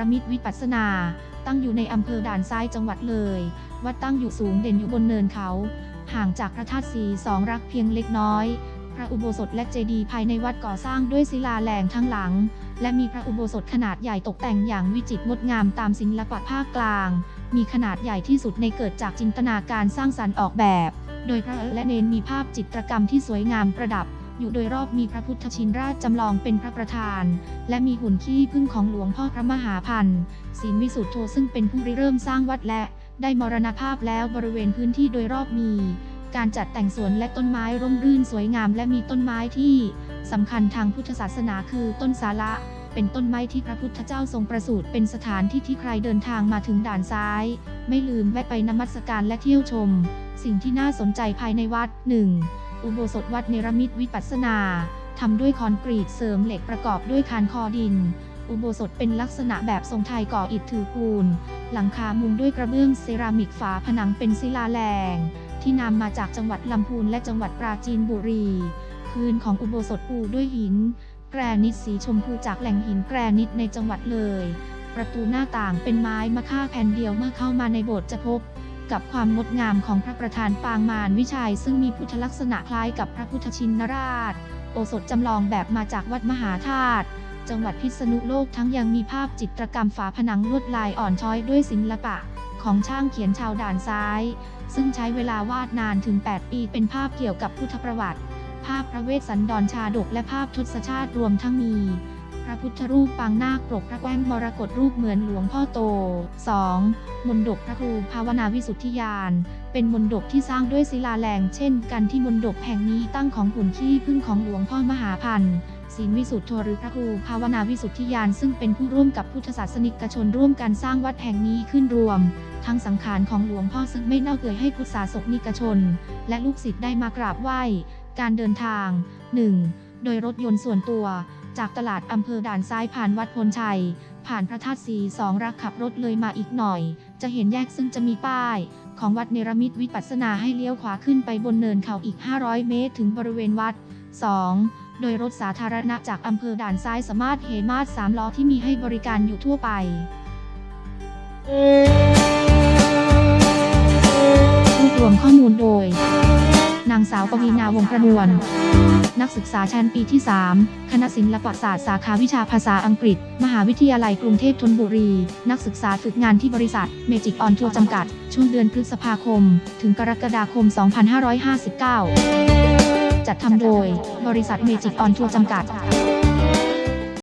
รมิตวิปัสนา ตั้งอยู่ในอำเภอด่านซ้ายจังหวัดเลย วัดตั้งอยู่สูงเด่นอยู่บนเนินเขา ห่างจากพระธาตุสีสองรักเพียงเล็กน้อย พระอุโบสถและเจดีย์ภายในวัดก่อสร้างด้วยศิลาแรงทั้งหลัง และมีพระอุโบสถขนาดใหญ่ตกแต่งอย่างวิจิตรงดงามตามศิลปะภาคกลาง มีขนาดใหญ่ที่สุดในเกิดจากจินตนาการสร้างสรรค์ออกแบบ โดยพระและเนนมีภาพจิตรกรรมที่สวยงามประดับ อยู่โดยรอบมีพระพุทธชินราชจำลองเป็นพระประธาน และมีหุ่นขี้พึ่งของหลวงพ่อพระมหาพันธ์ศีลวิสุทธโธซึ่งเป็นผู้ริเริ่มสร้างวัดและได้มรณภาพแล้วบริเวณพื้นที่โดยรอบมี การจัดแต่งสวนและต้นไม้ร่มรื่นสวยงามและมีต้นไม้ที่สำคัญทางพุทธศาสนาคือต้นสาระเป็นต้นไม้ที่พระพุทธเจ้าทรงประสูติเป็นสถานที่ที่ใครเดินทางมาถึงด่านซ้าย ไม่ลืมแวะไปนมัสการและเที่ยวชม สิ่งที่น่าสนใจภายในวัด 1. อุโบสถวัดเนรมิตวิปัสนาทำด้วยคอนกรีตเสริมเหล็กประกอบด้วยคานคอดิน อุโบสถเป็นลักษณะแบบทรงไทยก่ออิฐถือปูน หลังคามุงด้วยกระเบื้องเซรามิกฝาผนังเป็นศิลาแรงที่นำมาจากจังหวัดลำพูนและจังหวัดปราจีนบุรี พื้นของอุโบสถปูด้วยหิน แกรนิตสีชมพูจากแหล่งหินแกรนิตในจังหวัดเลย ประตูหน้าต่างเป็นไม้มะค่าแผ่นเดียวเมื่อเข้ามาในโบสถ์จะพบ กับความงดงามของพระประธานปางมารวิชัย ซึ่งมีพุทธลักษณะคล้ายกับพระพุทธชินราช โอสถจำลองแบบมาจากวัดมหาธาตุจังหวัดพิษณุโลกทั้งยังมีภาพจิตรกรรมฝาผนังลวดลายอ่อนช้อยด้วยศิลปะ ของช่างเขียนชาวด่านซ้าย ซึ่งใช้เวลาวาดนานถึง 8 ปีเป็นภาพเกี่ยวกับพุทธประวัติ ภาพพระเวสสันดรชาดกและภาพทศชาติรวมทั้งมี ระพุทธรูปปางนาคปรกพระแก้งมรกตรูปเหมือนหลวงพ่อโต 2. มนดบพระครูภาวนาวิสุทธิยาน เป็นมนดบที่สร้างด้วยศิลาแรงเช่นกันที่มนดบแห่งนี้ตั้งของหุ่นขี้พึ่งของหลวงพ่อมหาพันธ์ศีลวิสุทธโธหรือพระครูภาวนาวิสุทธิยานซึ่งเป็นผู้ร่วมกับพุทธศาสนิกชนร่วมกันสร้างวัดแห่งนี้ขึ้นรวม ทั้งสังขารของหลวงพ่อซึ่งไม่เน่าเปื่อยให้พุทธศาสนิกชน และลูกศิษย์ได้มากราบไหว้ การเดินทาง 1. โดยรถยนต์ส่วนตัว จากตลาดอำเภอด่านซ้ายผ่านวัดพลชัย ผ่านพระธาตุสีสองรักขับรถเลยมาอีกหน่อย จะเห็นแยกซึ่งจะมีป้าย ของวัดเนรมิตวิปัสสนาให้เลี้ยวขวาขึ้นไปบนเนินเขาอีก 500 เมตรถึงบริเวณวัด 2. โดยรถสาธารณะจากอำเภอด่านซ้ายสามารถเหมาสสามล้อที่มีให้บริการอยู่ทั่วไป รวบรวมข้อมูลโดยางสาวปวีณาวงประมวล นักศึกษาชั้นปีที่ 3 คณะศิลปศาสตร์สาขาวิชาภาษาอังกฤษ มหาวิทยาลัยกรุงเทพธนบุรี นักศึกษาฝึกงานที่บริษัทเมจิกออนทัวร์จำกัด ช่วงเดือนพฤษภาคม ถึงกรกฎาคม 2559 จัดทำโดย บริษัทเมจิกออนทัวร์จำกัด